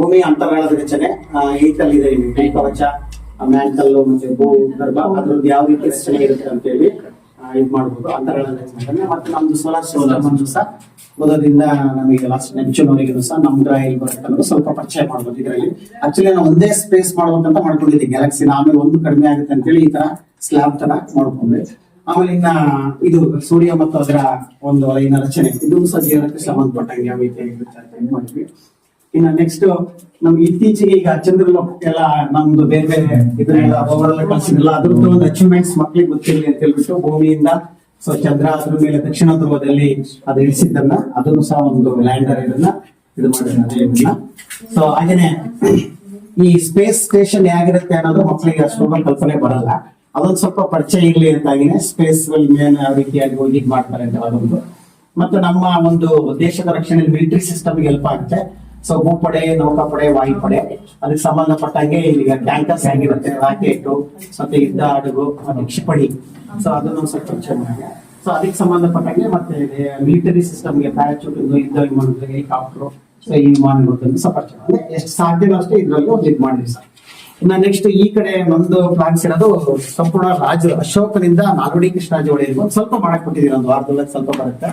ಭೂಮಿ ಅಂತರಾಳದ ರಚನೆ ಏಕಲ್ ಇದೆ ಇಲ್ಲಿ. ಕೈ ಕವಚ ಮ್ಯಾಂಟಲ್ ಮತ್ತೆ ಭೂ ಗರ್ಭ, ಅದ್ರದ್ದು ಯಾವ ರೀತಿ ರಚನೆ ಇರುತ್ತೆ ಅಂತ ಹೇಳಿ ಇದು ಮಾಡ್ಬೋದು. ಅಂತರಾಳದ ರಚನೆ ಮತ್ತೆ ನಮ್ದು ಸೋಲಾರ್ ಸಿಸ್ಟಮ್ ಸಹ ಮೊದಲಿಂದ ನಮಗೆ ಲಾಸ್ಟ್ ನೆಂಚುನವರೆಗೂ ಸಹ ನಮ್ ಡ್ರಾಯಿಂಗ್ ಬರುತ್ತೆ ಅನ್ನೋದು ಸ್ವಲ್ಪ ಪರಿಚಯ ಮಾಡ್ಬೋದು ಇದರಲ್ಲಿ. ಆಕ್ಚುಲಿ ನಾವು ಒಂದೇ ಸ್ಪೇಸ್ ಮಾಡ್ಬೇಕಂತ ಮಾಡ್ಕೊಂಡಿದ್ದೀವಿ ಗ್ಯಾಲಕ್ಸಿನ ಆಮೇಲೆ ಒಂದು ಕಡಿಮೆ ಆಗುತ್ತೆ ಅಂತೇಳಿ ಈ ತರ ಸ್ಲ್ಯಾಬ್ ತರ ಮಾಡ್ಕೊಂಡ್ವಿ ಆಮೇಲೆ ಇನ್ನ ಇದು ಸೂರ್ಯ ಮತ್ತು ಅದರ ಒಂದು ವಲಯನ ರಚನೆ. ಇದು ಸಹ ಜೀವನಕ್ಕೆ ಸಂಬಂಧಪಟ್ಟಂಗೆ ಯಾವ ರೀತಿ ಇರುತ್ತೆ ಅಂತ ಮಾಡಿದ್ವಿ. ಇನ್ನ ನೆಕ್ಸ್ಟ್ ನಮ್ ಇತ್ತೀಚೆಗೆ ಈಗ ಚಂದ್ರ ಎಲ್ಲ ನಮ್ದು ಬೇರೆ ಬೇರೆ ಇದನ್ನೆಲ್ಲ ಓವರ್ ಕಳ್ಸಿದ್ರಲ್ಲ, ಅದ್ರದ್ದು ಒಂದು ಅಚೀವ್ಮೆಂಟ್ಸ್ ಮಕ್ಳಿಗೆ ಗೊತ್ತಿರಲಿ ಅಂತ ಹೇಳ್ಬಿಟ್ಟು ಭೂಮಿಯಿಂದ ಸೊ ಚಂದ್ರ ಅದ್ರ ಮೇಲೆ ದಕ್ಷಿಣ ಧ್ರುವದಲ್ಲಿ ಅದು ಇಳಿಸಿದ್ದನ್ನ, ಅದನ್ನು ಸಹ ಒಂದು ಲ್ಯಾಂಡರ್ ಇದನ್ನ ಇದು ಮಾಡಿದ್ರು ಸೊ ಹಾಗೇನೆ, ಈ ಸ್ಪೇಸ್ ಸ್ಟೇಷನ್ ಹೇಗಿರುತ್ತೆ ಅನ್ನೋದು ಮಕ್ಕಳಿಗೆ ಅಷ್ಟೊಂದು ಕಲ್ಪನೆ ಬರಲ್ಲ. ಅದೊಂದು ಸ್ವಲ್ಪ ಪರಿಚಯ ಇರ್ಲಿ ಅಂತಾಗಿನೇ ಸ್ಪೇಸ್ ಮೇಲೆ ಯಾವ ರೀತಿಯಾಗಿ ಹೋಗಿ ಮಾಡ್ತಾರೆ ಅಂತ ಅದೊಂದು ಮತ್ತು ನಮ್ಮ ಒಂದು ದೇಶದ ರಕ್ಷಣೆಯಲ್ಲಿ ಮಿಲಿಟರಿ ಸಿಸ್ಟಮ್ಗೆ ಹೆಲ್ಪ್ ಆಗುತ್ತೆ. ಸೊ ಭೂಪಡೆ ನೌಕಾಪಡೆ ವಾಯುಪಡೆ ಅದಕ್ಕೆ ಸಂಬಂಧಪಟ್ಟಂಗೆ ಈಗ ಟ್ಯಾಂಕರ್ಸ್ ಆಗಿರುತ್ತೆ ರಾಕೆಟ್, ಮತ್ತೆ ಯುದ್ಧ ಹಡಗು ಕ್ಷಿಪಣಿ. ಸೊ ಅದನ್ನು ಸ್ವಲ್ಪ ಸೊ ಅದಕ್ಕೆ ಸಂಬಂಧಪಟ್ಟಂಗೆ ಮತ್ತೆ ಮಿಲಿಟರಿ ಸಿಸ್ಟಮ್ಗೆ ಪ್ಯಾರಾಚೂಟ್ ಯುದ್ಧ ವಿಮಾನಗಳು ಹೆಲಿಕಾಪ್ಟರ್ ಸೊ ಈ ವಿಮಾನಗಳು ಸ್ವಲ್ಪ ಎಷ್ಟು ಸಾಧ್ಯವೋ ಅಷ್ಟೇ ಇದ್ರಲ್ಲಿ ಒಂದು ಇದು ಮಾಡಿದ್ವಿ ಸರ್. ಇನ್ನ ನೆಕ್ಸ್ಟ್ ಈ ಕಡೆ ನಮ್ದು ಪ್ಲಾನ್ಸ್ ಇರೋದು ಸಂಪೂರ್ಣ ರಾಜ ಅಶೋಕನಿಂದ ನಾಲ್ವಡಿ ಕೃಷ್ಣರಾಜ ಒಡೆಯರ್ಗೂ ಸ್ವಲ್ಪ ಮಾಡಕ್ ಕೊಟ್ಟಿದ್ದೀವಿ ಒಂದು ವಾರದೊಳಗೆ ಸ್ವಲ್ಪ ಬರುತ್ತೆ.